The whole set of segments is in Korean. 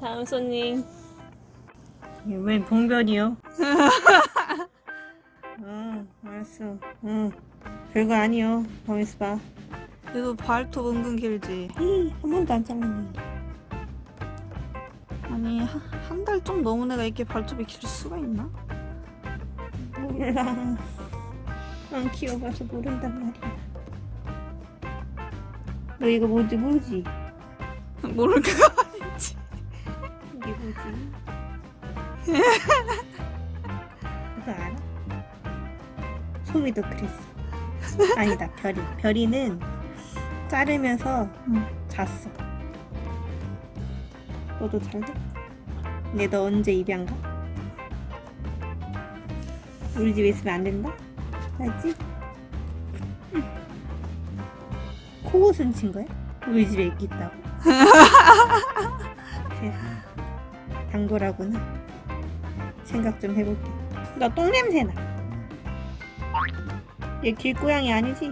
다음 손님. 왜 봉변이요? 어, 알았어. 응. 별거 아니요. 가만있어 봐. 그래도 발톱 은근 길지. 이, 한 번도 안 잘랐는데. 아니 한 달 좀 넘은 애가 이렇게 발톱이 길 수가 있나? 몰라. 안 키워봐서 모른단 말이야. 너 이거 뭔지 모르지? 모를 거 뭐지? 그거 알아? 소미도 그랬어. 아니다, 별이. 별이는 자르면서 응. 잤어. 너도 잘래? 근데 너 언제 입양 가? 우리 집에 있으면 안 된다? 알지? 응. 코웃음 친 거야? 우리 집에 있겠다고? 세상. 당돌하구나. 생각 좀 해볼게. 너 똥냄새 나. 얘 길고양이 아니지?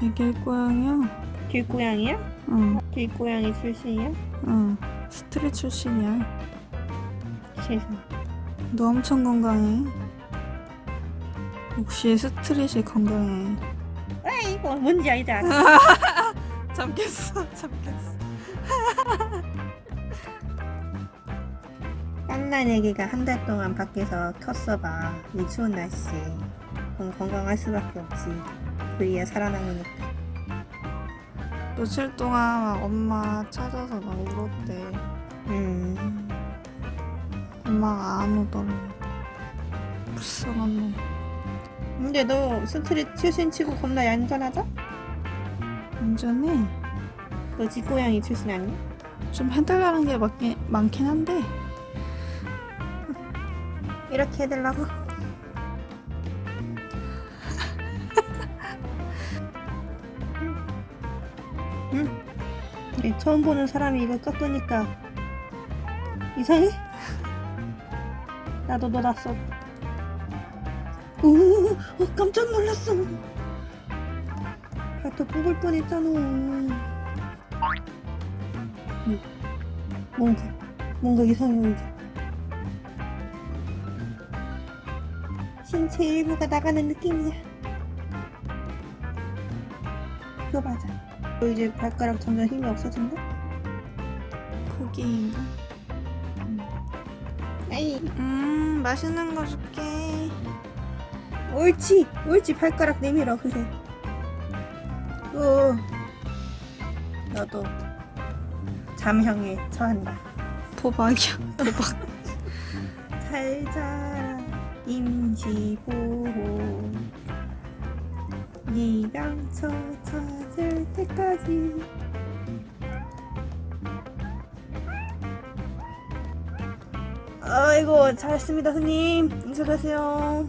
이게 고양이야? 길고양이야? 응, 길고양이 출신이야? 응. 스트릿 출신이야. 세상. 너 엄청 건강해. 역시 스트릿이 건강해. 아 이거 뭔지 알지? 알아? 참겠어, 참겠어. 땀난 애기가 한 달 동안 밖에서 컸어봐. 이 추운 날씨에. 그럼 건강할 수밖에 없지. 그래야 살아남으니까. 며칠 동안 막 엄마 찾아서 막 울었대. 음. 엄마가 안 오더라. 불쌍한 놈. 근데 너 스트릿 출신 치고 겁나 얌전하다? 완전히 너 집고양이 출신 아니야? 좀 해달라는 게 많긴, 많긴 한데 이렇게 해달라고? 응. 응. 처음 보는 사람이 이걸 깎으니까 이상해? 나도 너 낯서. 오, 어, 깜짝 놀랐어. 발톱 뽑을 뻔했잖아. 응. 뭔가, 뭔가 이상해 이제. 신체 일부가 나가는 느낌이야. 그거 맞아. 너 이제 발가락 점점 힘이 없어진다? 고기인가? 에이, 음 맛있는 거 줄게 옳지, 옳지. 발가락 내밀어, 그래. 어, 너도 잠형에 처한다. 도박이야 도박 잘 자라, 임시보호. 네랑처 찾을 때까지. 아이고, 잘했습니다, 손님. 인사하세요.